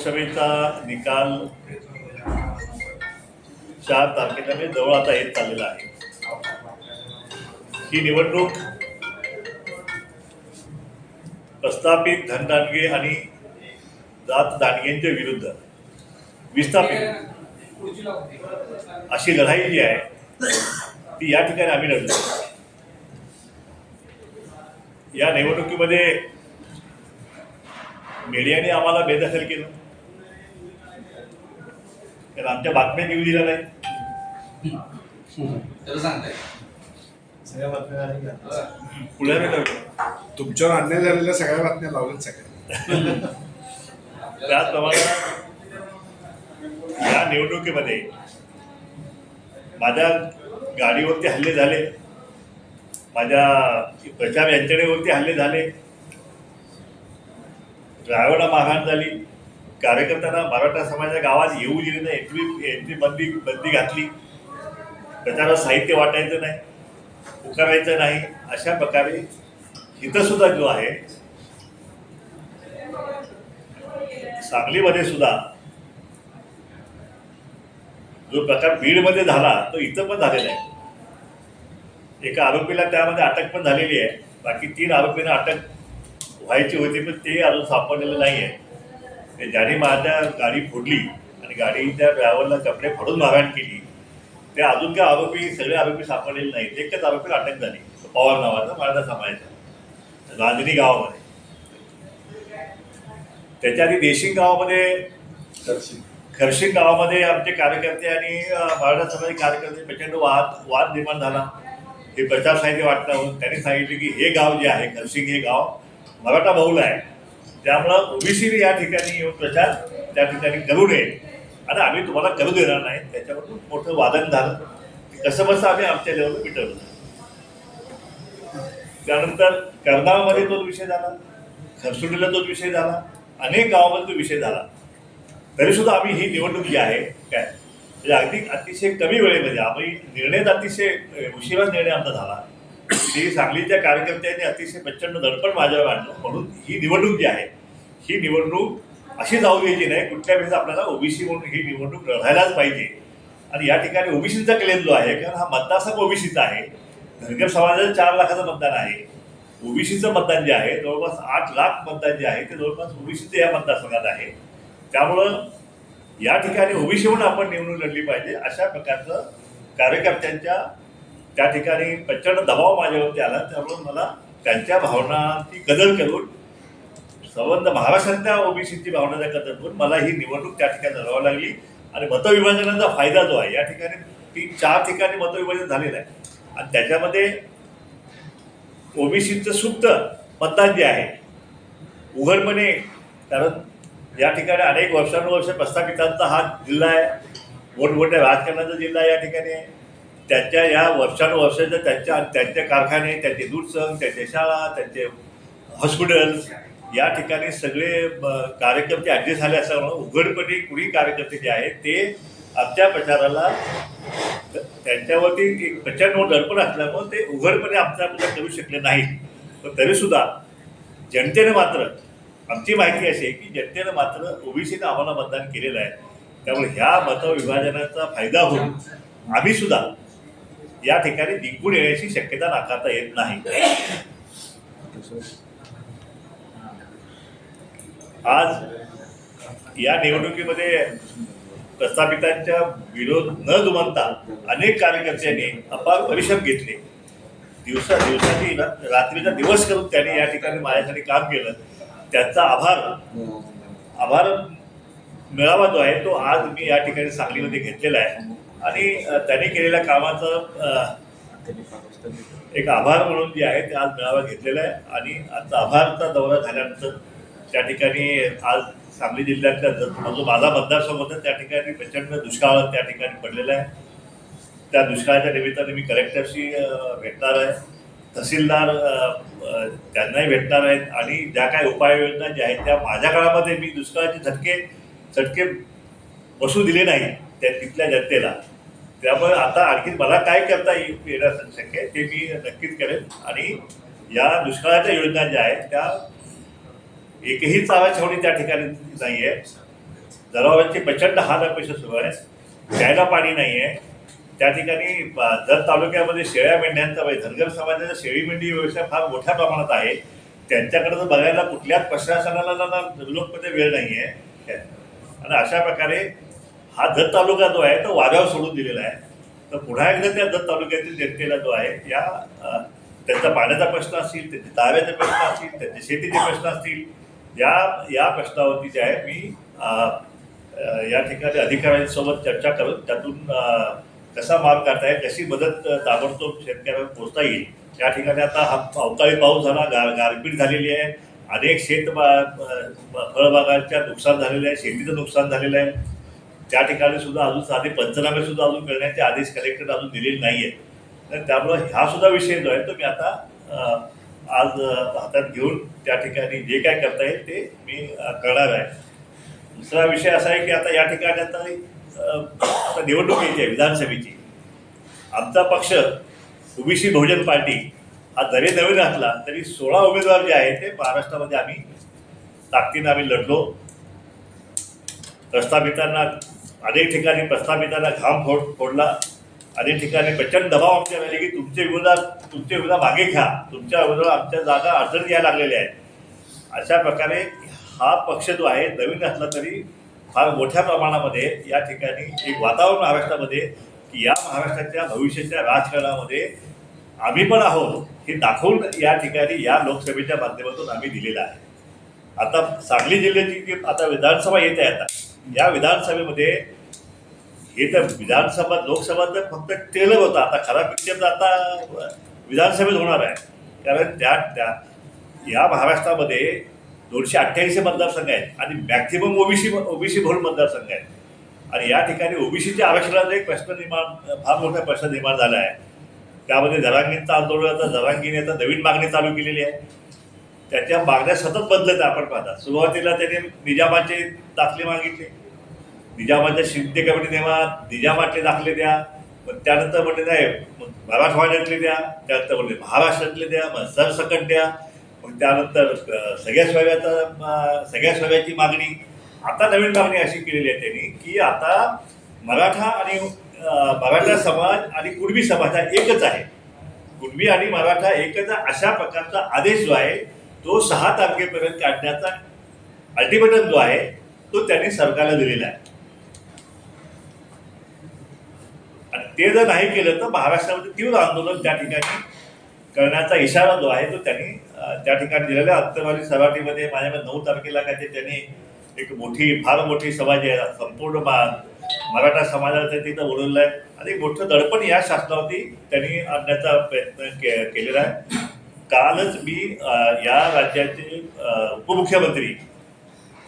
लोकसभेचा निकाल चार तारखेला म्हणजे जवळ आता येत चाललेला आहे. ही निवडणूक प्रस्थापित धनदानगे आणि जात दानगेंच्या विरुद्ध विस्थापित अशी लढाई जी आहे ती या ठिकाणी आम्ही लढलो. या निवडणुकीमध्ये मीडियाने आम्हाला बेदखल केलं. कारण आमच्या बातम्या येऊ दिल्या नाही. त्याला सांगताय. पुढे तुमच्यावर अन्याय झालेल्या सगळ्या बातम्या लावल्यात सगळ्या. त्याचप्रमाणे या निवडणुकीमध्ये माझ्या गाडीवरती हल्ले झाले. माझ्या प्रचार यंत्रणेवरती हल्ले झाले. ड्रायव्हरला मारहाण झाली. कार्यकर्त्यांना मराठा समाजाच्या गावात येऊ दिली नाही. एंट्री एंट्री बंदी बंदी घातली. प्रचारात साहित्य वाटायचं नाही. पुकारायचं नाही. अशा प्रकारे इथं सुद्धा जो आहे सांगलीमध्ये सुद्धा जो प्रकार बीडमध्ये झाला तो इथं पण झालेला आहे. एका आरोपीला त्यामध्ये अटक पण झालेली आहे. बाकी तीन आरोपींना अटक व्हायची होती पण ते अजून सापडलेलं नाही आहे ज्याने माझ्या गाडी फोडली आणि गाडीच्या ड्रायव्हरला कपडे फाडून मारहाण केली ते अजून काय आरोपी सगळे आरोपी सापडलेले नाहीत. एकच आरोपीला अटक झाली. पवार नावाचा मराठा समाजाचा. रांजणी गावामध्ये. त्याच्या आधी देशिंग गावामध्ये खरशिंग. गावामध्ये आमचे कार्यकर्ते आणि मराठा समाजाचे कार्यकर्ते प्रचंड वाद वाद निर्माण झाला. हे प्रचार साहित्य वाटण्यावरून त्यांनी सांगितले की हे गाव जे आहे खरशिंग हे गाव मराठा बहुल आहे. त्यामुळं ओबीसीने या ठिकाणी येऊन प्रचार त्या ठिकाणी करू नये. आणि आम्ही तुम्हाला करू देणार नाही त्याच्यावरून मोठं वादन झालं. कसं बसं आम्ही आमच्या लेवलला मिटवलं. त्यानंतर कर्नाळमध्ये तोच विषय झाला खरसुंडीला तोच विषय झाला अनेक गावामध्ये तो विषय झाला. तरीसुद्धा आम्ही ही निवडणूक जी आहे काय? म्हणजे अगदी अतिशय कमी वेळेमध्ये आम्ही निर्णय अतिशय अ, उशिरा निर्णय आमचा झाला. ती सांगलीच्या कार्यकर्त्यांनी अतिशय प्रचंड दडपण माझ्यावर आणलं. म्हणून ही निवडणूक जी आहे ही निवडणूक अशी जाऊ द्यायची नाही. कुठल्या वेळेस आपल्याला ओबीसी म्हणून ही निवडणूक लढायलाच पाहिजे. आणि या ठिकाणी ओबीसीचा क्लेम जो आहे. कारण हा मतदारसंघ ओबीसीचा आहे. धनगर समाजाचं चार लाखाचं मतदान आहे. ओबीसीचं मतदान जे आहे जवळपास आठ लाख मतदान जे आहे ते जवळपास ओबीसीचं या मतदारसंघात आहे. त्यामुळं या ठिकाणी ओबीसी म्हणून आपण निवडणूक लढली पाहिजे. अशा प्रकारचं कार्यकर्त्यांच्या त्या ठिकाणी प्रचंड दबाव माझ्यावरती आला. त्यामुळे मला त्यांच्या भावनाची कदर करून संबंध महाराष्ट्रातल्या ओबीसीची भावनाचा कदर करून मला ही निवडणूक त्या ठिकाणी लढवावी लागली. आणि मतविभाजनाचा फायदा जो आहे या ठिकाणी तीन चार ठिकाणी मतविभाजन झालेलं आहे. आणि त्याच्यामध्ये ओबीसीचं सुप्त मतदान जे आहे उघडपणे कारण या ठिकाणी अनेक वर्षानुवर्ष प्रस्थापितांचा हा जिल्हा आहे. मोठमोठ्या राजकारणाचा जिल्हा या ठिकाणी. आहे त्यांच्या या वर्षानुवर्षाच्या त्यांच्या त्यांचे कारखाने त्यांचे दूध संघ त्यांच्या शाळा त्यांचे हॉस्पिटल्स या ठिकाणी सगळे ब, कार्यकर्ते ॲडजस्ट झाले असल्यामुळं उघडपणे कुणी कार्यकर्ते जे आहेत ते आमच्या प्रचाराला त्यांच्यावरती एक प्रचंड दडपण असल्यामुळं ते उघडपणे आमचा प्रचार करू शकले नाहीत. पण तरीसुद्धा जनतेनं मात्र आमची माहिती अशी आहे की जनतेनं मात्र ओबीसीनं आम्हाला मतदान केलेलं आहे. त्यामुळे ह्या मतविभाजनाचा फायदा होऊन आम्हीसुद्धा या ठिकाणी जिंकून येण्याची शक्यता नाकारता येत नाही. आज या निवडणुकीमध्ये प्रस्थापितांच्या विरोध न जुमानता अनेक कार्यकर्त्यांनी अपार परिश्रम घेतले. दिवसा दिवसाची रात्रीचा दिवस करून त्यांनी या ठिकाणी माझ्यासाठी काम केलं. त्यांचा आभार आभार मेळावा जो आहे तो आज मी या ठिकाणी सांगलीमध्ये घेतलेला आहे. आणि त्याने केलेल्या कामाचं एक आभार म्हणून जे आहे ते आज मेळावा घेतलेला आहे. आणि आजचा आभारचा दौरा झाल्यानंतर त्या ठिकाणी आज सांगली जिल्ह्यातल्या जो माझा मतदारसंघ त्या ठिकाणी प्रचंड दुष्काळ त्या ठिकाणी पडलेला आहे. त्या दुष्काळाच्या निमित्ताने मी कलेक्टरशी भेटणार आहे. तहसीलदार त्यांनाही भेटणार आहेत. आणि ज्या काही उपाययोजना ज्या आहेत त्या माझ्या काळामध्ये मी दुष्काळाचे झटके झटके बसू दिले नाही त्या तिथल्या जनतेला. त्यामुळे आता आणखी मला काय करता येईल येणं शक्य आहे ते मी नक्कीच करेन. आणि या दुष्काळाच्या योजना ज्या आहेत त्या एकही चावा छावणी त्या ठिकाणी नाही आहे जनावरांची प्रचंड हाल अपेक्षा सुरू आहे. प्यायला पाणी नाही आहे त्या ठिकाणी ब- जत तालुक्यामध्ये शेळ्या मेंढ्यांचा म्हणजे धनगर समाजाचा शेळी मेंढी व्यवसाय फार मोठ्या प्रमाणात आहे. त्यांच्याकडे तर बघायला कुठल्याच प्रशासनाला लोकमध्ये वेळ नाही आहे आणि अशा प्रकारे हा जत तालुका जो आहे तो वाऱ्यावर सोडून दिलेला आहे. तर पुन्हा एकदा त्या जत तालुक्यातील जनतेला जो आहे या त्यांचा पाण्याचा प्रश्न असतील त्यांचे ताव्याचे प्रश्न असतील त्यांचे शेतीचे प्रश्न असतील या या प्रश्नावरती जे आहे मी या ठिकाणी अधिकाऱ्यांसोबत चर्चा करून त्यातून कसा मार्ग काढता येईल कशी मदत ताबडतोब शेतकऱ्यांना पोचता येईल या ठिकाणी आता हा अवकाळी पाऊस झाला गार गारपीट झालेली आहे. अनेक शेत फळबागांच्या नुकसान झालेलं आहे शेतीचं नुकसान झालेलं आहे. त्या ठिकाणी सुद्धा अजून साधे पंचनामे सुद्धा अजून करण्याचे आदेश कलेक्टर अजून दिलेले नाही आहेत तर त्यामुळं हा सुद्धा विषय जो आहे तो मी आता आज हातात घेऊन त्या ठिकाणी जे काय करता येईल ते मी करणार आहे. दुसरा विषय असा आहे की आता या ठिकाणी आता आता निवडणूक येते विधानसभेची. आमचा पक्ष ओबीसी बहुजन पार्टी हा जरी नवीन असला तरी सोळा उमेदवार जे आहेत ते महाराष्ट्रामध्ये आम्ही ताकदीनं आम्ही लढलो. प्रस्थापितांना अनेक ठिकाणी प्रस्थापितांना घाम फोड फोडला. अनेक ठिकाणी प्रचंड दबाव आमच्या झाले की तुमचे विरोधात तुमचे विरोधात मागे घ्या. तुमच्या विरोधात आमच्या जागा अडचण यायला लागलेल्या आहेत. अशा प्रकारे हा पक्ष जो आहे नवीन असला तरी फार मोठ्या प्रमाणामध्ये या ठिकाणी एक वातावरण महाराष्ट्रामध्ये की या महाराष्ट्राच्या भविष्याच्या राजकारणामध्ये आम्ही पण आहोत हे दाखवून या ठिकाणी या लोकसभेच्या माध्यमातून आम्ही दिलेलं आहे. आता सांगली जिल्ह्याची जी आता विधानसभा येते आता या विधानसभेमध्ये हे तर विधानसभा लोकसभा तर फक्त टेलर होता. आता खरा पिक्चर तर आता विधानसभेत होणार आहे. कारण त्या त्या या महाराष्ट्रामध्ये दोनशे अठ्ठ्याऐंशी मतदारसंघ आहेत आणि मॅक्झिमम ओबीसी ओबीसी भरून मतदारसंघ आहेत. आणि या ठिकाणी ओबीसीच्या आरक्षणाचा एक प्रश्न निर्माण फार मोठा प्रश्न निर्माण झाला आहे. त्यामध्ये जरांगींचं आंदोलन आता जरांगीने आता नवीन मागणी चालू केलेली आहे. त्याच्या मागण्या सतत बदलत आपण पाहता. सुरुवातीला त्याने निजामाचे दाखले मागितले. निजामाच्या शिंदे कमिटी नेमा निजामाचे दाखले द्या. मग त्यानंतर म्हणले नाही मराठवाड्यातले द्या. त्यानंतर म्हणले महाराष्ट्रातले द्या. मग सरसकट द्या. मग त्यानंतर सगळ्या सोयऱ्याचा सगळ्या सोयऱ्याची मागणी. आता नवीन मागणी अशी केलेली आहे त्यांनी की आता मराठा आणि मराठा समाज आणि कुणबी समाज हा एकच आहे. कुणबी आणि मराठा एकच अशा प्रकारचा आदेश जो आहे तो सहा तारखेपर्यंत काढण्याचा अल्टिमेटम जो आहे तो त्यांनी सरकारला दिलेला आहे. आणि ते जर नाही केलं तर महाराष्ट्रामध्ये तीव्र आंदोलन त्या ठिकाणी करण्याचा इशारा जो आहे तो त्यांनी त्या ठिकाणी दिलेला आहे. अंतरवाली सराठीमध्ये माझ्या नऊ तारखेला काय ते त्यांनी एक मोठी फार मोठी सभा जी आहे संपूर्ण मा- मराठा समाजाचं तिथं बोलवलं आहे. आणि मोठं दडपण या शासनावरती त्यांनी आणण्याचा प्रयत्न के केलेला आहे. कालच मी या राज्याचे उपमुख्यमंत्री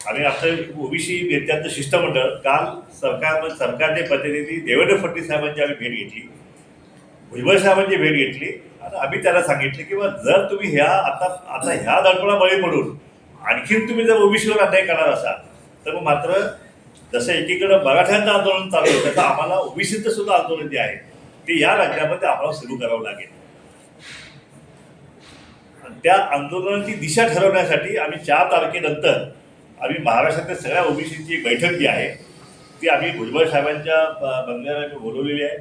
आणि आता ओबीसी नेत्यांचं शिष्टमंडळ काल सरकार सरकारचे प्रतिनिधी देवेंद्र फडणवीस साहेबांची आम्ही भेट घेतली. भुजबळ साहेबांची भेट घेतली आणि आम्ही त्याला सांगितलं की बा जर तुम्ही ह्या आता आता ह्या दडपणा बळी पडून आणखीन तुम्ही जर ओबीसीवर अन्याय करणार असाल तर मग मात्र जसं एकीकडं मराठ्यांचं आंदोलन चालू आहे तसं आम्हाला ओबीसीचं सुद्धा आंदोलन जे आहे ते या राज्यामध्ये आम्हाला सुरू करावं लागेल. त्या आंदोलनाची दिशा ठरवण्यासाठी आम्ही चार तारखेनंतर आम्ही महाराष्ट्रातल्या सगळ्या ओबीसीची एक बैठक जी आहे ती आम्ही भुजबळ साहेबांच्या ब- बंगल्यावर आम्ही बोलवलेली आहे.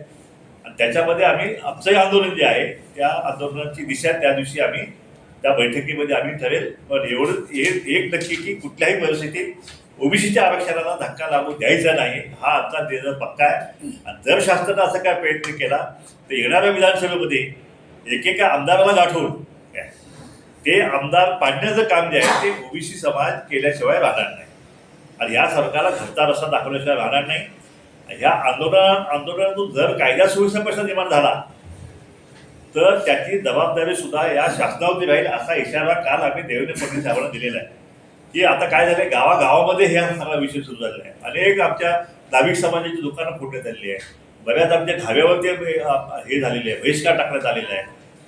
आणि त्याच्यामध्ये आम्ही आमचंही आंदोलन जे आहे त्या आंदोलनाची दिशा त्या दिवशी आम्ही त्या बैठकीमध्ये आम्ही ठरेल. पण एवढं एक एक नक्की की कुठल्याही परिस्थितीत ओबीसीच्या आरक्षणाला धक्का लागू द्यायचा नाही हा आमचा निर्णय पक्का आहे. आणि जर शासनानं असं काय प्रयत्न केला तर येणाऱ्या विधानसभेमध्ये एकेका आमदाराला गाठून ते आमदार पाडण्याचं काम जे आहे ते ओबीसी समाज केल्याशिवाय राहणार नाही. आणि ह्या सरकारला घरचा रस्ता दाखवल्याशिवाय राहणार नाही. ह्या आंदोलन आंदोलनातून जर कायदा सुव्यवस्था प्रश्न निर्माण झाला तर त्याची जबाबदारी सुद्धा या शासनावरती राहील असा इशारा काल आम्ही देवेंद्र फडणवीस साहेबांना दिलेला आहे. की आता काय झालंय गावागावामध्ये हे सगळा विषय सुरू झालेला आहे. अनेक आमच्या नाविक समाजाची दुकानं फोडण्यात आलेली आहे बऱ्याच आमच्या ढाब्यावरती हे झालेले आहे बहिष्कार टाकण्यात आलेला आहे.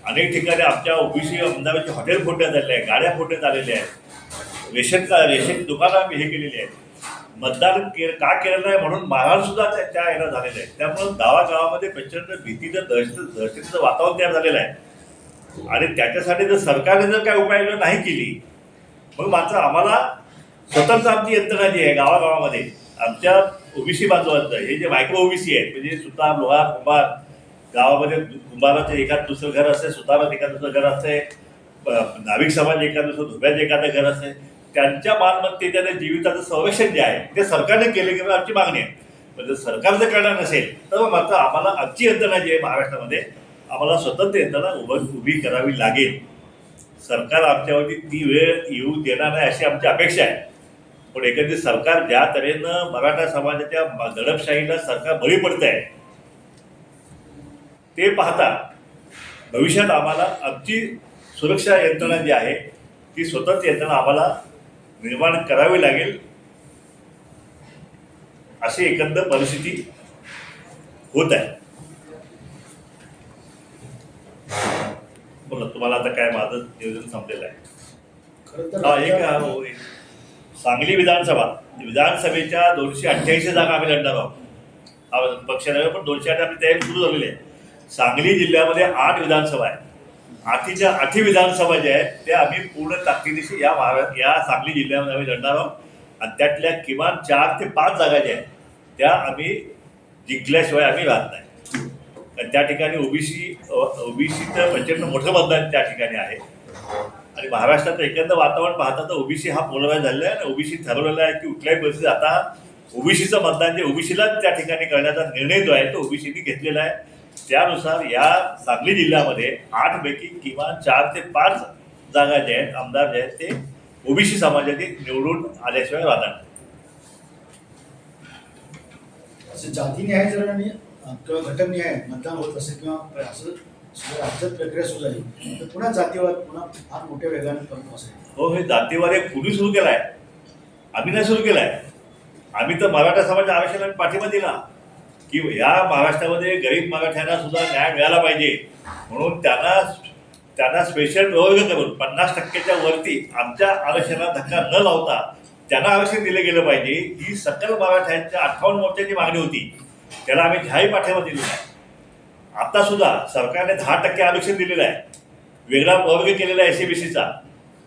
अनेक ठिकाणी आमच्या ओबीसी आमदाराचे हॉटेल फोडण्यात आलेले आहे गाड्या फोडण्यात आलेल्या आहेत. रेशन का रेशन दुकानं आम्ही हे केलेली आहेत. मतदान के का केलं नाही म्हणून मारहाणसुद्धा त्या त्या याला झालेलं आहे त्यामुळं गावागावामध्ये प्रचंड भीतीचं दहशत दहशतीचं वातावरण तयार झालेलं आहे. आणि त्याच्यासाठी जर सरकारने जर काही उपाययोजना नाही केली मग मात्र आम्हाला स्वतंत्र आमची यंत्रणा जी आहे गावागावामध्ये आमच्या ओबीसी बाजूवरचं हे जे मायक्रो ओबीसी आहेत म्हणजे सुतार लोहार कुंभार गावामध्ये कुंभाराचं एखाद दुसरं घर असते सुतारात एखाद दुसरं घर असते प- नाविक समाज एखाद दुसरं धोब्याचं एखादं घर असते त्यांच्या मालमत्तेच्या त्या जीविताचं संरक्षण जे आहे ते सरकारने केले किंवा आमची मागणी आहे. पण जर सरकार जर करणार नसेल तर मग मात्र आम्हाला आमची यंत्रणा जी आहे महाराष्ट्रामध्ये आम्हाला स्वतंत्र यंत्रणा उभं उभी करावी लागेल. सरकार आमच्यावरती ती वेळ येऊ देणार नाही अशी आमची अपेक्षा आहे. पण एकंदरीत सरकार ज्या तऱ्हेनं मराठा समाजाच्या दडपशाहीला सरकार बळी पडत आहे ते पाहता भविष्यात आम्हाला आमची सुरक्षा यंत्रणा जी आहे ती स्वतंत्र यंत्रणा आम्हाला निर्माण करावी लागेल अशी एकंदर परिस्थिती होत आहे. बोला तुम्हाला आता काय माझं नियोजन संपलेलं आहे? हा, एक. सांगली विधानसभा विधानसभेच्या दोनशे अठ्ठ्याऐंशी जागा आम्ही लढणार आहोत. पक्ष नव्हे पण दोनशे आठ आपली तयारी सुरू झालेली आहे सांगली जिल्ह्यामध्ये आठ विधानसभा आहे आठीच्या आठी विधानसभा ज्या आहेत त्या आम्ही पूर्ण ताकदीशी या महाराष्ट्र या सांगली जिल्ह्यामध्ये आम्ही लढणार आहोत. आणि त्यातल्या किमान चार ते पाच जागा ज्या आहेत त्या आम्ही जिंकल्याशिवाय आम्ही राहत नाही. आणि त्या ठिकाणी ओबीसी ओबीसीचं प्रचंड मोठं मतदान त्या ठिकाणी आहे. आणि महाराष्ट्रात एकंदर वातावरण पाहता तर ओबीसी हा पोलराय झालेला आहे. आणि ओबीसी ठरवलेला आहे की कुठल्याही परिस्थितीत आता ओबीसीचं मतदान जे ओबीसीलाच त्या ठिकाणी करण्याचा निर्णय जो आहे तो ओबीसीने घेतलेला आहे. त्यानुसार या सांगली जिल्ह्यामध्ये आठपैकी किमान चार ते पाच जागा ज्या आहेत आमदार जे आहेत ते ओबीसी समाजातील निवडून आल्याशिवाय राहणार नाही. असं जातीनिहाय जर आणि किंवा घटकनिहाय मतदान होत असेल किंवा असं राज्यात प्रक्रिया सुरू झाली तर पुन्हा जातीवाद पुन्हा फार मोठ्या वेगाने करून असेल. हो हे जातीवाद एक कुणी सुरू केलाय? आम्ही नाही सुरू केलाय. आम्ही तर मराठा समाज आरक्षणाला पाठिंबा दिला. की या महाराष्ट्रामध्ये गरीब मराठ्यांना सुद्धा न्याय मिळाला पाहिजे. म्हणून त्यांना त्यांना स्पेशल प्रवर्ग करून पन्नास टक्क्याच्या वरती आमच्या आरक्षणाला धक्का न लावता त्यांना आरक्षण दिलं गेलं पाहिजे. ही सकल मराठ्यांच्या अठ्ठावन्न मोर्चाची मागणी होती. त्याला आम्ही घ्याही पाठिंबा दिलेला आहे आता सुद्धा सरकारने दहा टक्के आरक्षण दिलेलं आहे. वेगळा प्रवर्ग केलेला आहे एसीबीसीचा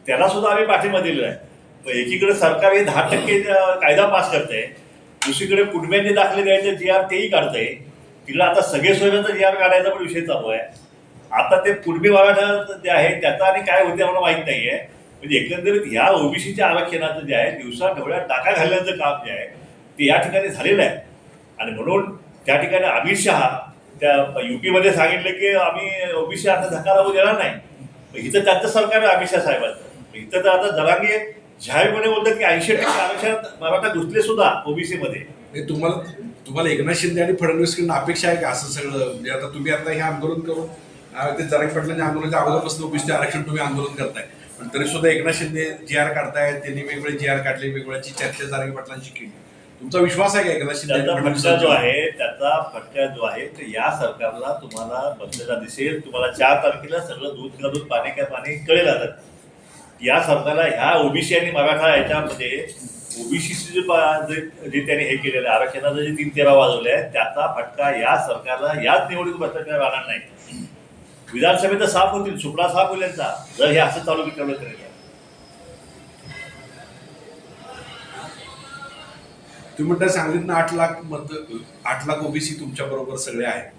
त्याला सुद्धा आम्ही पाठिंबा दिलेला आहे. एकीकडे सरकार हे दहा टक्के कायदा पास करते दुसरीकडे कुटुंबियांचे दाखले द्यायचे जी आर तेही काढतंय तिकडे आता सगळे सोयऱ्यांचा जी आर काढायचा पण विषय चालू आहे. आता ते कुणबी मराठा जे आहे त्याचा आणि काय होते आम्हाला माहीत नाही आहे म्हणजे एकंदरीत ह्या ओबीसीच्या आरक्षणाचं जे आहे दिवसा ढवळ्या टाका घालण्याचं काम जे आहे ते या ठिकाणी झालेलं आहे. आणि म्हणून त्या ठिकाणी अमित शहा त्या युपीमध्ये सांगितलं की आम्ही ओबीसी आता धक्का लागू देणार नाही इथं त्यांचं सरकार आहे अमित शहा साहेबांचं. इथं तर आता जरांगी जाहीरपणे बोलतात की ऐंशी टक्के आरक्षणात मराठा घुसले सुद्धा ओबीसी मध्ये. हे तुम्हाला तुम्हाला एकनाथ शिंदे आणि फडणवीसकडून अपेक्षा आहे का असं सगळं? म्हणजे आता तुम्ही आता हे आंदोलन करून ते जरांगे पाटलांच्या आंदोलनाच्या अगोदरपासून ओबीसी आरक्षण तुम्ही आंदोलन करताय. पण तरी सुद्धा एकनाथ शिंदे जी आर काढतायत त्यांनी वेगवेगळे जी आर काढले वेगवेगळ्याची चर्चा जरांगे पाटलांची केली. तुमचा विश्वास आहे का एकनाथ शिंदे जो? आहे त्याचा फटका जो आहे तो या सरकारला तुम्हाला बसलेला दिसेल. तुम्हाला चार तारखेला सगळं दूध दूध पाणी काय पाणी कळेल आता. या सरकारला ह्या ओबीसी आणि मराठा याच्यामध्ये ओबीसीचे जे जे त्यांनी हे केलेलं आहे आरक्षणाचं जे तीन तेरा वाजवले त्याचा फटका या सरकारला याच निवडणूक बसल्याशिवाय राहणार नाही. विधानसभेत साफ होतील सुपडा साफ होईल यांचा. जर हे असं चालू केलं तर तुम्ही म्हणता सांगलीतनं आठ लाख मत आठ लाख ओबीसी तुमच्या बरोबर सगळे आहेत.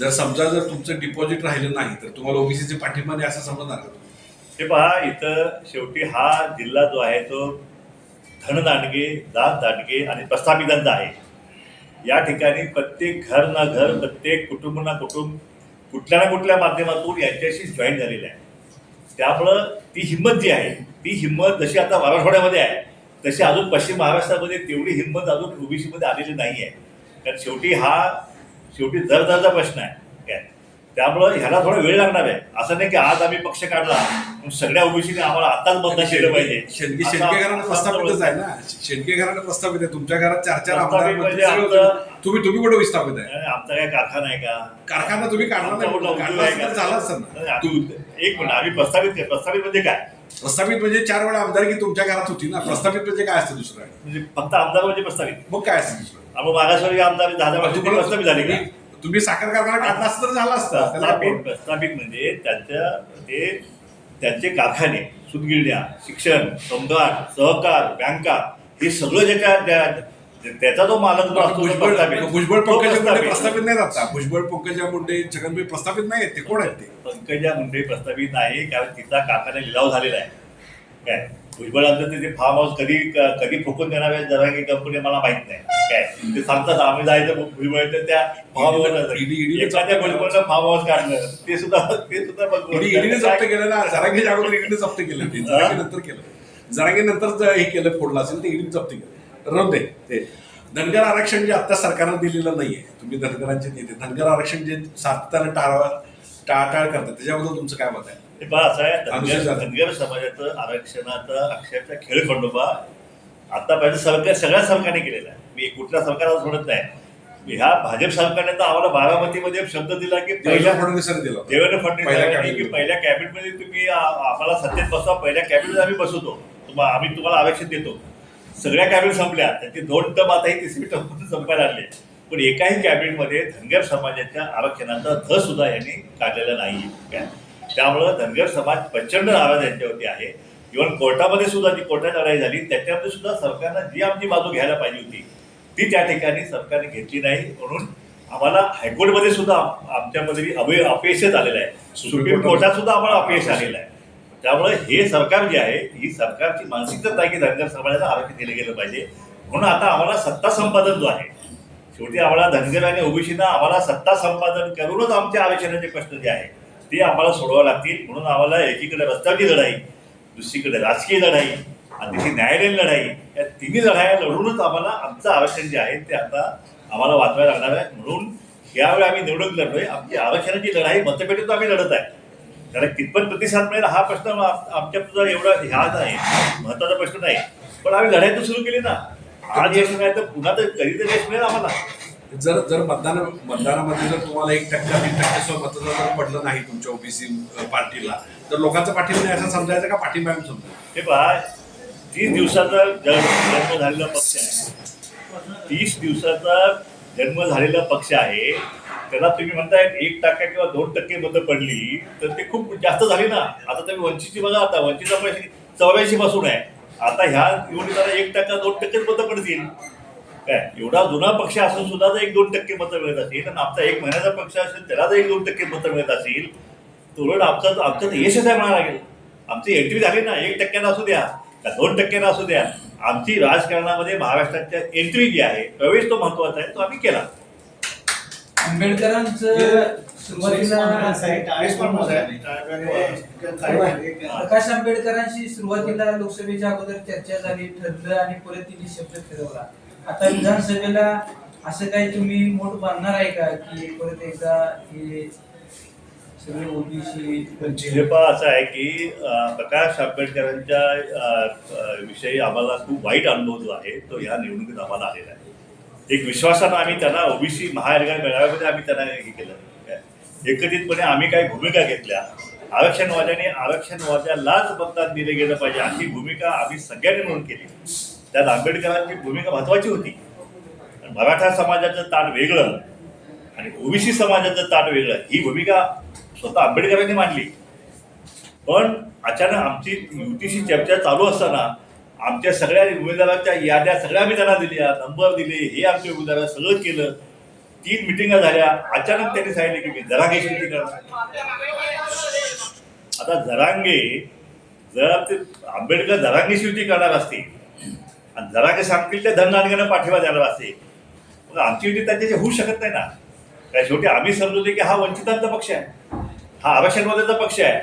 जर समजा जर तुमचं डिपॉझिट राहिलं नाही तर तुम्हाला ओबीसीचे पाठिंबा नाही असं समजणार का हे पहा इथं शेवटी हा जिल्हा जो आहे तो धनदांडगे दात दांडगे आणि प्रस्थापितांचा आहे. या ठिकाणी प्रत्येक घर ना घर प्रत्येक कुटुंब ना कुटुंब कुठल्या ना कुठल्या माध्यमातून यांच्याशी जॉईन झालेलं आहे. त्यामुळं ती हिंमत जी आहे ती हिंमत जशी आता मराठवाड्यामध्ये आहे तशी अजून पश्चिम महाराष्ट्रामध्ये तेवढी हिंमत अजून ओबीसीमध्ये आलेली नाही आहे कारण शेवटी हा शेवटी दर दरचा प्रश्न आहे. त्यामुळं ह्याला थोडा वेळ लागणार आहे. असं नाही की आज आम्ही पक्ष काढला सगळ्या ओबीसीने आम्हाला आताच मतदान केलं पाहिजे. असं- असं प्रस्थापितच आहे ना. प्रस्थापित आहे तुमच्या घरात चार चार आमदार प्रस्थापित म्हणजे. तुम्ही तुम्ही कुठे विस्थापित आहे? आमचा काय कारखाना आहे का? कारखाना तुम्ही काढला? झाला तू- एक मिनिट आम्ही प्रस्तावित प्रस्तावित म्हणजे काय? प्रस्थापित म्हणजे चार वेळा आमदारकी तुमच्या घरात होती ना. प्रस्थापित म्हणजे काय असतं दुसरं? म्हणजे फक्त आमदार म्हणजे प्रस्तावित. मग काय असतं दुसरं? आपण मागासवर्गीय आमदार दहा प्रस्तावित झाले का? तुम्ही- साखर कारखाना काढला असतं तर झाला असतं. त्याला प्रस्थापित म्हणजे त्यांच्या ते त्यांचे कारखाने सुतगिरण्या शिक्षण कामगार सहकार बँका हे सगळं ज्याच्या त्याचा जो मालक भुजबळ. भुजबळ पंकजा मुंडे प्रस्थापित. प्रस्थापित नाही आता. भुजबळ पंकजा मुंडे छगनभाई प्रस्थापित नाही आहेत ते कोण आहेत ते? पंकजा मुंडे प्रस्तावित नाही कारण तिचा काकाने लिलाव झालेला आहे. काय? भुजबळांचं तिथे फार्म हाऊस कधी कधी फुकून देणार आहे जरा की कंपनी मला माहीत नाही. काय? ते सांगतात आम्ही जायचं भुजबळाच्या त्या फार्म हाऊस एखाद्या भुजबळचं फार्म हाऊस काढलं ते सुद्धा ते सुद्धा ईडीने जप्त केलं ना जरांगीच्या अगोदर ईडीने जप्त केलं ते जरांगी नंतर केलं. जरांगी नंतर हे केलं फोडलं असेल ते ईडीने जप्त केलं. राहून दे ते. धनगर आरक्षण जे आता सरकारनं दिलेलं नाहीये तुम्ही धनगरांचे नेते धनगर आरक्षण जे सातत्यानं टाळ टाळटाळ करतात त्याच्याबद्दल तुमचं काय मत आहे? हे पहा असं आहे धनगर. धनगर समाजाचं आरक्षणाचा अक्षरशः खेळ खंडोबा आतापर्यंत सरकार सगळ्या सरकारने केलेला आहे. मी कुठल्या सरकारला सोडत नाही. ह्या भाजप सरकारने तर आम्हाला बारामतीमध्ये शब्द दिला की पहिल्या फडणवीसांनी दिलं. देवेंद्र फडणवीस की कॅबिनेटमध्ये. पहिल्या कॅबिनेटमध्ये तुम्ही आम्हाला सत्तेत बसवा पहिल्या कॅबिनेट आम्ही बसवतो. तुम्हा आम्ही तुम्हाला आरक्षण देतो. सगळ्या कॅबिनेट संपल्या. त्याची दोन टर्म आता ही तिसरी टर्म संपायला लागले. पण एकाही कॅबिनेटमध्ये धनगर समाजाच्या आरक्षणाचा ध सुद्धा यांनी काढलेला नाही काय? त्यामुळं धनगर समाज प्रचंड नाराज यांच्यावरती आहे. इव्हन कोर्टामध्ये सुद्धा जी कोर्टात लढाई झाली त्याच्यामध्ये सुद्धा सरकारनं जी आमची बाजू घ्यायला पाहिजे होती ती त्या ठिकाणी सरकारने घेतली नाही. म्हणून आम्हाला हायकोर्टमध्ये सुद्धा आम- आमच्यामध्ये अवय अपयशच आलेलं आहे. सुप्रीम कोर्टात सुद्धा आम्हाला अपयश आलेलं आहे. त्यामुळे हे सरकार जे आहे ही सरकारची मानसिकता आहे की धनगर समाजाला आरक्षण दिलं गेलं पाहिजे. म्हणून आता आम्हाला सत्ता संपादन जो आहे शेवटी आम्हाला धनगर आणि ओबीसीना आम्हाला सत्ता संपादन करूनच आमच्या आरक्षणाचे प्रश्न जे आहे ते आम्हाला सोडवावं लागतील. म्हणून आम्हाला एकीकडे रस्त्याची लढाई दुसरीकडे राजकीय लढाई आणि तिथे न्यायालयीन लढाई या तिन्ही लढाया लढूनच आम्हाला आमचं आरक्षण जे आहे ते आता आम्हाला वाचवायला लागणार आहे. म्हणून यावेळी आम्ही निवडणूक लढलोय. आमची आरक्षणाची लढाई मतपेटीतून आम्ही लढत आहे. कारण कितपत प्रतिसाद मिळेल हा प्रश्न आम- आमच्या एवढा ह्या नाही महत्त्वाचा प्रश्न नाही. पण आम्ही लढाई तर सुरू केली ना. आज यश पुन्हा तर पुन्हा तर कधीतरी यश मिळेल आम्हाला. जर जर मतदान मतदानामध्ये जर तुम्हाला एक टक्का दीड टक्क्यासह मतदान जर पडलं नाही तुमच्या ओबीसी पार्टीला तर लोकांचा पाठिंबा नाही असं समजायचं का पाठिंबा आहे समजायचं? हे पहा तीस दिवसाचा जन्म झालेला पक्ष आहे. तीस दिवसाचा जन्म झालेला पक्ष आहे. त्याला तुम्ही म्हणताय एक टक्का किंवा दोन टक्के मतं पडली तर ते खूप जास्त झाली ना. आता तुम्ही वंचितची बघा आता वंचितचा पैसे चौऱ्याऐंशी पासून आहे. आता ह्या निवडणुकीला एक टक्का दोन टक्केच मतं पडतील. काय? एवढा जुना पक्ष असून सुद्धा जर एक दोन टक्के मतं मिळत असेल आणि आमचा एक महिन्याचा पक्ष असेल त्याला जर एक दोन टक्के मतं मिळत असेल तर उलट आमचं आमचं यशच आहे म्हणायला लागेल. आमची एंट्री झाली ना एक टक्क्यानं असू द्या का दोन टक्क्यानं असू द्या. आमची राजकारणामध्ये महाराष्ट्राच्या एंट्री जी आहे प्रवेश तो महत्त्वाचा आहे तो आम्ही केला. आंबेडकरांचं. प्रकाश आंबेडकरांशी सुरुवातीला लोकसभेच्या अगोदर चर्चा झाली ठरलं आणि परत तिने शब्द फिरवला. आता विधानसभेला असं काही तुम्ही मोठ बांधणार आहे का की परत एकदा हे सगळे ओबीसी हे असा आहे की प्रकाश आंबेडकरांच्या विषयी आम्हाला खूप वाईट अनुभव जो आहे तो ह्या निवडणुकीत आम्हाला आलेला आहे. एक विश्वासानं आम्ही त्यांना ओबीसी महाआघाडी मेळाव्यामध्ये आम्ही त्यांना हे केलं. काय. एकत्रितपणे आम्ही काही भूमिका घेतल्या. आरक्षणवाद्याने आरक्षणवाद्यालाच मतदान दिले गेलं पाहिजे. अशी भूमिका आम्ही सगळ्यांनी म्हणून केली. त्यात आंबेडकरांची भूमिका महत्वाची होती. मराठा समाजाचं ताण वेगळं आणि ओबीसी समाजाचं ताट वेगळं ही भूमिका स्वतः आंबेडकरांनी मांडली. पण अचानक आमची युतीशी चर्चा चालू असताना आमच्या सगळ्या उमेदवारांच्या याद्या सगळ्या आम्ही त्यांना दिल्या नंबर दिले हे आमचे उमेदवार सगळं केलं. तीन मिटिंगा झाल्या अचानक त्यांनी सांगितले की मी जरांगेशी शेती करणार आता जरांगे जर ते आंबेडकर जरांगेशी युती करणार असतील आणि जरा जरांगे सांगतील त्या धननानग्यानं पाठिंबा द्यायला असेल मग आमची युती त्यांच्याशी होऊ शकत नाही ना. काय शेवटी आम्ही समजतो की हा वंचितांचा पक्ष आहे. हा आरक्षणवाद्याचा पक्ष आहे.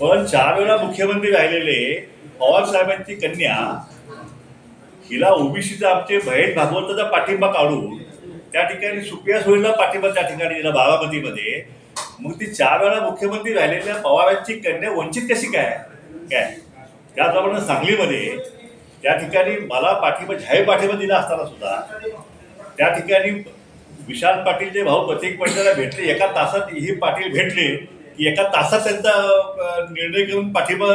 पण चार वेळा मुख्यमंत्री राहिलेले पवार साहेबांची कन्या हिला ओबीसीचा आमचे महेश भागवताचा पाठिंबा काढून त्या ठिकाणी सुप्रिया सोयीला पाठिंबा त्या ठिकाणी दिला बारामतीमध्ये. मग ती चार वेळा मुख्यमंत्री राहिलेल्या पवारांची कन्या वंचित कशी काय? काय? त्याचप्रमाणे सांगलीमध्ये त्या ठिकाणी मला पाठिंबा जाहीर पाठिंबा दिला असताना सुद्धा त्या ठिकाणी विशाल पाटील जे भाऊ प्रत्येक पक्षाला भेटले एका तासात हे पाटील भेटले की एका तासात त्यांचा निर्णय घेऊन पाठिंबा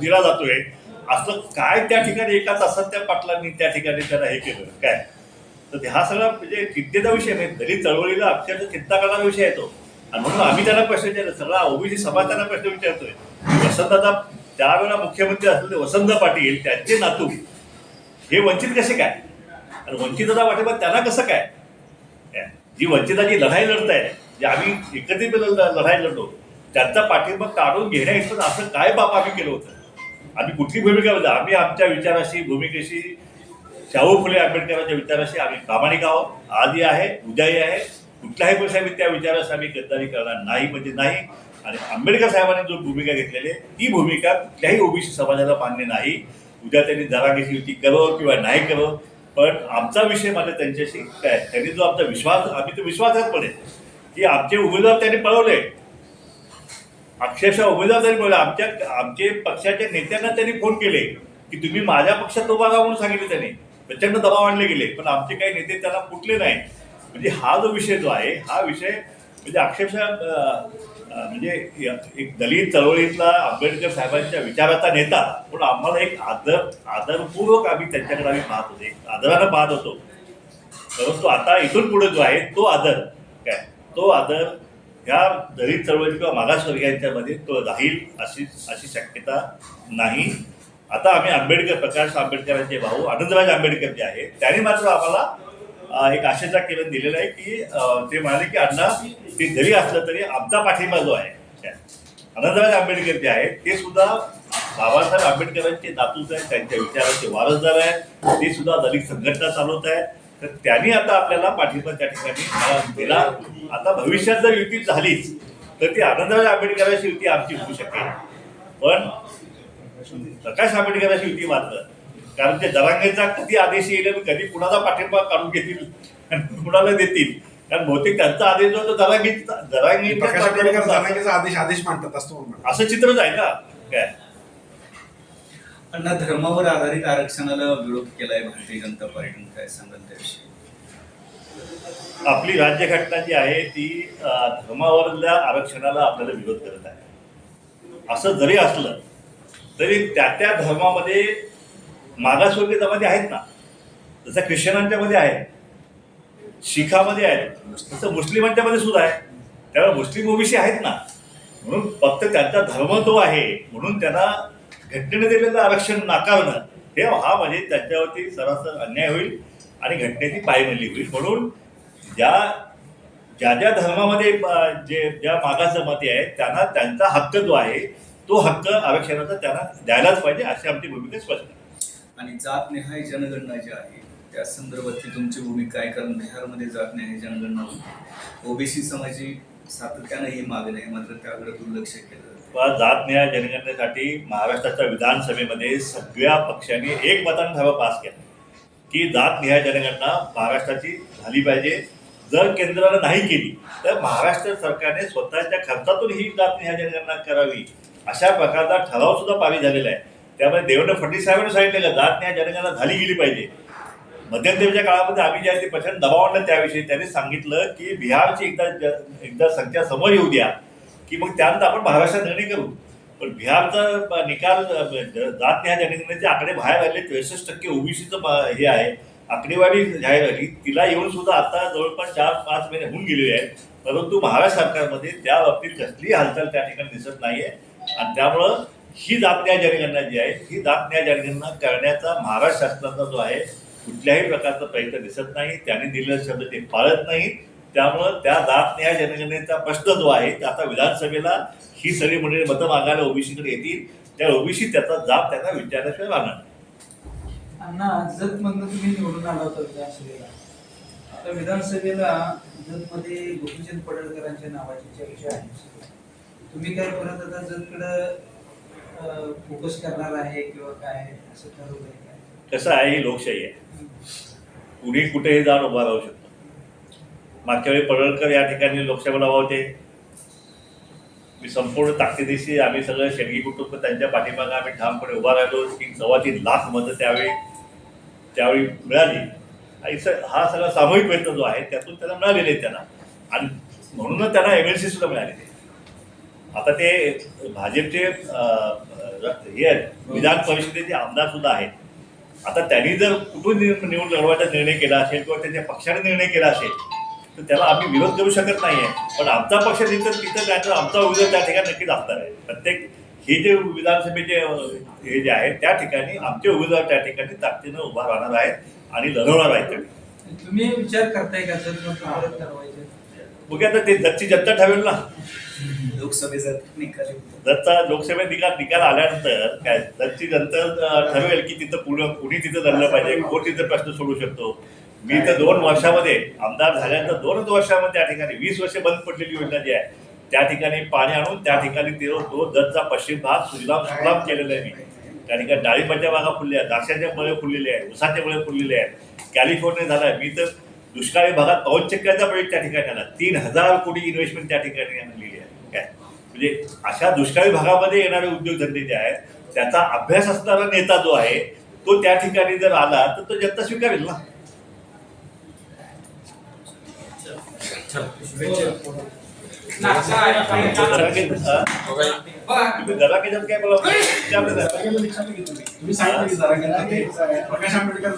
दिला जातोय. असं काय त्या ठिकाणी एका तासात त्या पाटलांनी त्या ठिकाणी त्याला हे केलं? काय? तर हा सगळा म्हणजे चिंतेचा विषय नाही. दलित चळवळीला अक्षरशः चिंता करणारा विषय येतो आणि म्हणून आम्ही त्यांना प्रश्न विचारला सगळा ओबीसी समाज त्यांना प्रश्न विचारतोय. वसंतदादा त्यावेळेला मुख्यमंत्री असलेले वसंत पाटील त्यांचे नातू हे वंचित कसे काय? आणि वंचिताचा पाठिंबा त्यांना कसं काय? जी वंचिताची लढाई लढताय जी आम्ही एकत्रित ल- लढाई लढलो त्यांचा पाठिंबा काढून घेण्या असं काय बाप आम्ही केलं होतं? आम्ही कुठली भूमिका बदल आम्ही आमच्या विचाराशी भूमिकेशी शाहू फुले आंबेडकरांच्या विचाराशी आम्ही प्रामाणिक आहोत. आजही आहे उद्याही आहे. कुठल्याही पैसे आम्ही त्या विचाराशी आम्ही गद्दारी करणार नाही म्हणजे नाही. आणि आंबेडकर साहेबांनी जो भूमिका घेतलेली आहे ती भूमिका कुठल्याही ओबीसी समाजाला मान्य नाही. उद्या त्यांनी जरा घेतली होती करव किंवा नाही करव पण आमचा विषय माझा त्यांच्याशी काय त्यांनी जो आमचा विश्वास आम्ही तो विश्वासात पडेल की आमचे उमेदवार त्यांनी पळवले. अक्षरशः उमेदवार त्यांनी पळवले. आमच्या आमचे पक्षाच्या नेत्यांना त्यांनी फोन केले की तुम्ही माझ्या पक्षात उभा राहा म्हणून सांगितले त्यांनी. प्रचंड दबाव आणले गेले पण आमचे काही नेते त्याला फुटले नाही म्हणजे हा जो विषय जो आहे हा विषय म्हणजे अक्षरशः म्हणजे एक दलित चळवळीतला आंबेडकर साहेबांच्या विचाराचा नेता. पण आम्हाला एक आदर आदरपूर्वक आम्ही त्यांच्याकडे आम्ही पाहत होतो. एक आदरानं पाहत होतो. परंतु आता इथून पुढे जो आहे तो आदर काय? तो आदर ह्या दलित चळवळी किंवा मागासवर्गीयांच्यामध्ये तो राहील अशी अशी शक्यता नाही. आता आम्ही आंबेडकर प्रकाश आंबेडकरांचे भाऊ आनंदराज आंबेडकर जे आहेत त्यांनी मात्र आम्हाला एक आशेचा किरण दिलेला आहे की ते म्हणाले की अण्णा ते जरी असलं तरी आमचा पाठिंबा जो आहे अनंतराज आंबेडकर जे आहेत ते सुद्धा बाबासाहेब आंबेडकरांचे नातूच आहेत त्यांच्या विचाराचे वारसदार आहेत ते सुद्धा दलित संघटना चालवत आहेत. तर त्यांनी आता आपल्याला पाठिंबा त्या ठिकाणी दिला. आता भविष्यात जर युती झालीच तर ती आनंदराज आंबेडकरांची युती आमची होऊ शकेल. पण प्रकाश आंबेडकरांची युती मात्र कारण ते जरांगेचा कधी आदेश येईल आणि कधी कुणाला पाठिंबा काढून घेतील आणि कुणाला देतील? कारण बहुतेक त्यांचा आदेश जो आहे तो जरांगी जरांगी प्रकाश आंबेडकर जनांगीचा आदेश आदेश मांडतात असतो असं चित्रच आहे ना? काय? अण्णा धर्मावर आधारित आरक्षणाला विरोध केलाय भारतीय जनता पार्टीने काय सांगाल त्याविषयी? आपली राज्यघटना जी आहे ती धर्मावरल्या आरक्षणाला आपल्याला विरोध करत आहे. असं जरी असलं तरी त्या त्या धर्मामध्ये मागासवर्गीय जमाती आहेत ना. जसं ख्रिश्चनांच्यामध्ये आहे शिखामध्ये आहे तसं मुस्लिमांच्या मध्ये सुद्धा आहे. त्यामुळे मुस्लिम ओबीसी आहेत ना. म्हणून फक्त त्यांचा धर्म तो आहे. म्हणून त्यांना घटनेने दिलेलं आरक्षण नाकारणं हे हा म्हणजे त्यांच्यावरती सरासर अन्याय होईल आणि घटनेची पायमल्ली होईल. म्हणून ज्या ज्या ज्या धर्मामध्ये जे ज्या मागास जमाती आहेत त्यांना त्यांचा हक्क जो आहे तो हक्क आरक्षणाचा त्यांना द्यायलाच पाहिजे अशी आमची भूमिका स्पष्ट आणि जातनिहाय जनगणना जी आहे त्या संदर्भातली तुमची भूमिका आहे कारण बिहारमध्ये जातनिहाय जनगणना ओबीसी समाजी सातत्यानं ही मागणी आहे मात्र त्याकडे दुर्लक्ष केलं जात. न्याय जनगणनेसाठी महाराष्ट्राच्या विधानसभेमध्ये सगळ्या पक्षांनी एक मतान ठराव पास केला. की जात निहाय जनगणना महाराष्ट्राची झाली पाहिजे. जर केंद्रानं नाही केली तर महाराष्ट्र सरकारने स्वतःच्या खर्चातून ही जात निहाय जनगणना करावी. अशा प्रकारचा ठराव सुद्धा पारित झालेला आहे. त्यामुळे देवेंद्र फडणवीस साहेबांनी सांगितलं का जात न्याय जनगणना झाली गेली पाहिजे. मध्यंतरीच्या काळामध्ये आम्ही जे आहे ते प्रचंड दबाव आणला त्याविषयी त्यांनी सांगितलं की बिहारची एकदा एकदा संख्या समोर येऊ द्या की मग त्यानंतर आपण महाराष्ट्रात निर्णय करू. पण बिहारचा निकाल जात न्याय जनगणनेचे आकडे बाहेर आले त्रेसष्ट टक्के ओबीसीचं हे आहे. आकडेवारी जाहीर झाली. तिला येऊन सुद्धा आता जवळपास चार पाच महिने होऊन गेलेले आहेत. परंतु महाराष्ट्र सरकारमध्ये त्या बाबतीत कसलीही हालचाल त्या ठिकाणी दिसत नाहीये. आणि त्यामुळं ही जात न्याय जनगणना जी आहे ही जात न्याय जनगणना करण्याचा महाराष्ट्र शासनाचा जो आहे कुठल्याही प्रकारचा प्रयत्न दिसत नाही त्यांनी दिलेला शब्द ते पाळत नाहीत त्यामुळं त्या जात न्याय जनगणनेचा प्रश्न जो आहे आता विधानसभेला ही सगळी मंडळी मतं मागायला ओबीसीकडे येतील. त्या ओबीसी त्याचा जाब त्यांना विचारल्याशिवाय राहणार नाही. अण्णा जत तुम्ही निवडून आला होता विधानसभेला. आता विधानसभेला जतमध्ये गोपीचंद पडळकरांच्या नावाची चर्चा आहे. तुम्ही काय परत आता जतकडं फोकस करणार आहे किंवा काय असं ठरवलंय कसं आहे ही लोकशाही आहे. कुणी कुठेही जाऊन उभा राहू शकतो. मागच्या वेळी पडळकर या ठिकाणी लोकसभेला उभा होते. मी संपूर्ण ताकदीशी आम्ही सगळं शेडगी कुटुंब त्यांच्या पाठीमागं आम्ही ठामपणे उभा राहिलो. की सव्वा तीन लाख मतं त्यावेळी त्यावेळी मिळाली. आणि स- हा सगळा सामूहिक प्रयत्न जो आहे त्यातून त्यांना मिळालेले आहेत त्यांना. आणि म्हणूनच त्यांना एम एल सी सुद्धा मिळालेली आहे आता ते भाजपचे हे आहेत विधान परिषदेचे आमदार सुद्धा आहेत. आता त्यांनी जर कुठून निव- निवडून लढवायचा निर्णय केला असेल किंवा त्यांच्या पक्षाने निर्णय केला असेल तर त्याला आम्ही विरोध करू शकत नाहीये. पण आमचा पक्ष तिथं तिथं काय तर आमचा विरोध त्या ठिकाणी नक्कीच असणार आहे. प्रत्येक हे जे विधानसभेचे हे जे आहे त्या ठिकाणी आमचे उमेदवार त्या ठिकाणी ताकदीनं उभा राहणार आहेत आणि लढवणार आहे ते. तुम्ही विचार करताय का जर मग आता ते दत्तची जनता ठरवेल ना. लोकसभेचा निकाल लोकसभेत निकाल निकाल आल्यानंतर काय त्यांची जनता ठरवेल की तिथं पुढं कुणी तिथं धरलं पाहिजे कोण तिथं प्रश्न सोडू शकतो. मी तर दोन वर्षामध्ये आमदार झाल्यानंतर दोनच वर्षामध्ये त्या ठिकाणी वीस वर्ष बंद पडलेली योजना जी आहे त्या ठिकाणी पाणी आणून त्या ठिकाणी तो तो दत्तचा पश्चिम भाग सुजलाम सुफलाम केलेला आहे मी. त्या ठिकाणी डाळिंबाच्या बागा फुलल्या आहेत द्राक्षाच्या मुळे फुललेले आहेत उसाचे मुळे फुललेले आहेत. कॅलिफोर्निया झाला मी तर दुष्काळी भागात पवन चक्क्याचा प्रोजेक्ट त्या ठिकाणी आला. तीन हजार कोटी इन्व्हेस्टमेंट त्या ठिकाणी आणलेली आहे. म्हणजे अशा दुष्काळी भागामध्ये येणारे उद्योगधंदे जे आहेत त्याचा अभ्यास असणारा नेता जो आहे तो त्या ठिकाणी जर आला तर तो जनता स्वीकारेल ना? हा? प्रकाश आंबेडकर